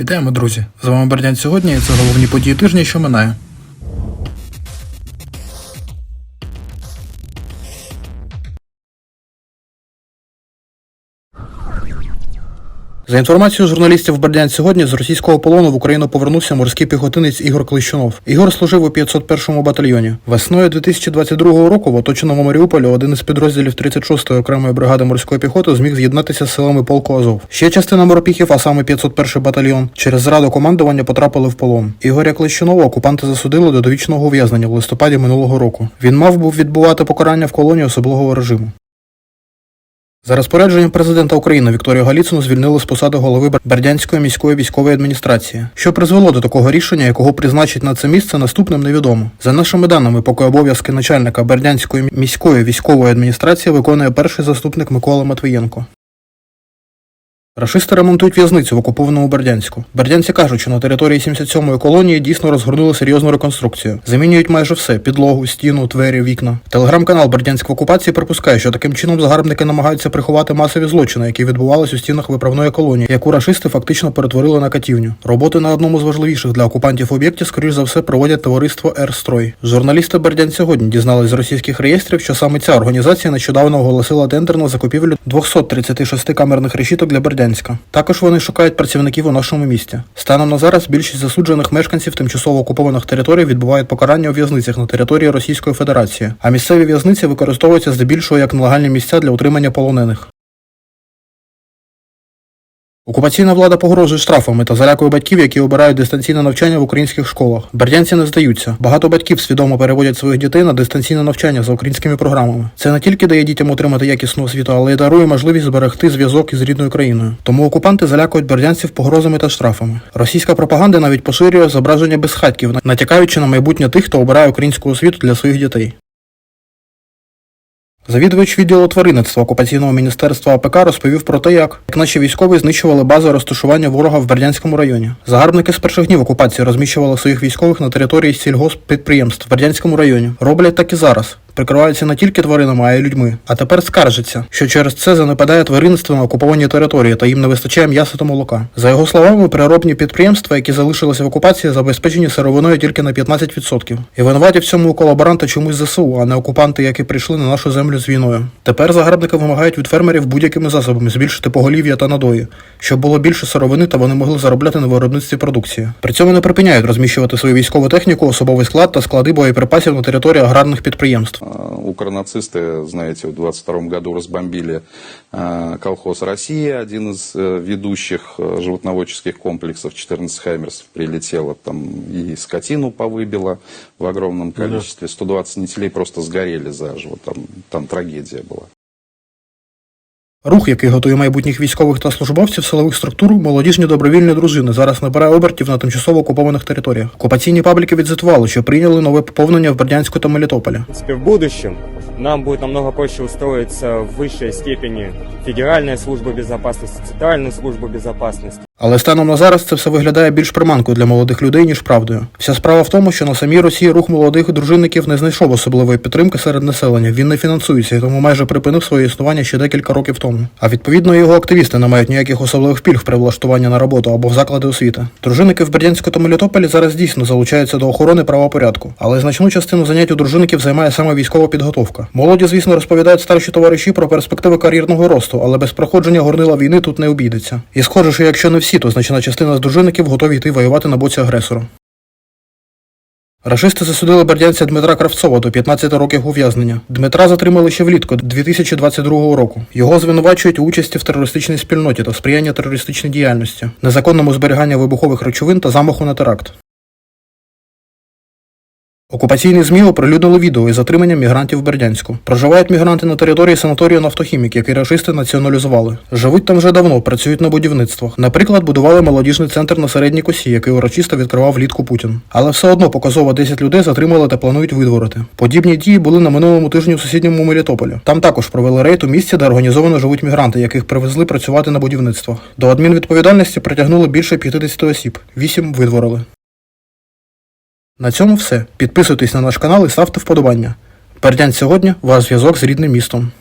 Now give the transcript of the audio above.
Вітаємо, друзі! З вами Бердян сьогодні. і Це головні події тижня, що минає. За інформацією журналістів Бердянськ сьогодні, з російського полону в Україну повернувся морський піхотинець Ігор Клищунов. Ігор служив у 501-му батальйоні. Весною 2022 року в оточеному Маріуполі один із підрозділів 36-ї окремої бригади морської піхоти зміг з'єднатися з силами полку Азов. Ще частина моропіхів, а саме 501 батальйон, через зраду командування потрапили в полон. Ігоря Клищунова окупанти засудили до довічного ув'язнення в листопаді минулого року. Він мав був відбувати покарання в колонії особливого режиму. За розпорядженням президента України Вікторію Галіцину звільнили з посади голови Бердянської міської військової адміністрації. Що призвело до такого рішення, якого призначить на це місце наступним невідомо. За нашими даними, поки обов'язки начальника Бердянської міської військової адміністрації виконує перший заступник Микола Матвієнко. Рашисти ремонтують в'язницю в окупованому Бердянську. Бердянці кажуть, що на території 77-ї колонії дійсно розгорнули серйозну реконструкцію. Замінюють майже все: підлогу, стіну, двері, вікна. Телеграм-канал Бердянськ в окупації припускає, що таким чином загарбники намагаються приховати масові злочини, які відбувались у стінах виправної колонії, яку рашисти фактично перетворили на катівню. Роботи на одному з важливіших для окупантів об'єктів, скоріш за все, проводять товариство «Ерстрой». Журналісти Бердянськ сьогодні дізнались з російських реєстрів, що саме ця організація нещодавно оголосила тендер на закупівлю 236 камерних решіток для Бердянська. Також вони шукають працівників у нашому місті. Станом на зараз більшість засуджених мешканців тимчасово окупованих територій відбувають покарання у в'язницях на території Російської Федерації, а місцеві в'язниці використовуються здебільшого як нелегальні місця для утримання полонених. Окупаційна влада погрожує штрафами та залякує батьків, які обирають дистанційне навчання в українських школах. Бердянці не здаються. Багато батьків свідомо переводять своїх дітей на дистанційне навчання за українськими програмами. Це не тільки дає дітям отримати якісну освіту, але й дарує можливість зберегти зв'язок із рідною країною. Тому окупанти залякують бердянців погрозами та штрафами. Російська пропаганда навіть поширює зображення безхатьків, натякаючи на майбутнє тих, хто обирає українську освіту для своїх дітей. Завідувач відділу тваринництва окупаційного міністерства АПК розповів про те, як, як наші військові знищували бази розташування ворога в Бердянському районі. Загарбники з перших днів окупації розміщували своїх військових на території сільгосппідприємств в Бердянському районі. Роблять так і зараз. Прикриваються не тільки тваринами, а й людьми. А тепер скаржаться, що через це занепадає тваринництво на окупованій території та їм не вистачає м'яса та молока. За його словами, переробні підприємства, які залишилися в окупації, забезпечені сировиною тільки на 15%. І винуваті в цьому колаборанти чомусь ЗСУ, а не окупанти, які прийшли на нашу землю з війною. Тепер загарбники вимагають від фермерів будь-якими засобами збільшити поголів'я та надої, щоб було більше сировини та вони могли заробляти на виробництві продукції. При цьому не припиняють розміщувати свою військову техніку, особовий склад та склади боєприпасів на території аграрних підприємств. Укронацисты, знаете, в 22 году разбомбили э, колхоз «Россия», один из э, ведущих э, животноводческих комплексов, 14 «Хаймерсов» прилетело, там и скотину повыбило в огромном количестве, 120 нетелей просто сгорели заживо, там, там трагедия была. Рух, який готує майбутніх військових та службовців силових структур, молодіжні добровільні дружини, зараз набирає обертів на тимчасово окупованих територіях. Окупаційні пабліки відзвітували, що прийняли нове поповнення в Бердянську та Мелітополі. В будущем нам будет намного проще устроиться в высшей степени Федеральная служба безопасности, Центральную службу безопасности. Але станом на зараз це все виглядає більш приманкою для молодих людей, ніж правдою. Вся справа в тому, що на самій Росії рух молодих дружинників не знайшов особливої підтримки серед населення. Він не фінансується тому майже припинив своє існування ще декілька років тому. А відповідно його активісти не мають ніяких особливих пільг при влаштуванні на роботу або в заклади освіти. Дружинники в Бердянську та Мелітополі зараз дійсно залучаються до охорони правопорядку, але значну частину занять у дружинників займає саме військова підготовка. Молоді, звісно, розповідають старші товариші про перспективи кар'єрного росту, але без проходження горнила війни тут не обійдеться. І схоже, що якщо не всі, то значна частина з дружинників готові йти воювати на боці агресора. Рашисти засудили бердянця Дмитра Кравцова до 15 років ув'язнення. Дмитра затримали ще влітку 2022 року. Його звинувачують у участі в терористичній спільноті та сприяння терористичній діяльності, незаконному зберіганні вибухових речовин та замаху на теракт. Окупаційні ЗМІ оприлюднили відео із затриманням мігрантів в Бердянську. Проживають мігранти на території санаторію «Нафтохімік», який рашисти націоналізували. Живуть там вже давно, працюють на будівництвах. Наприклад, будували молодіжний центр на середній косі, який урочисто відкривав влітку Путін. Але все одно показово 10 людей затримали та планують видворити. Подібні дії були на минулому тижні у сусідньому Мелітополі. Там також провели рейд у місці, де організовано живуть мігранти, яких привезли працювати на будівництвах. До адмінвідповідальності притягнули більше 50 осіб, 8 видворили. На цьому все. Підписуйтесь на наш канал і ставте вподобання. Бердянськ сьогодні ваш зв'язок з рідним містом.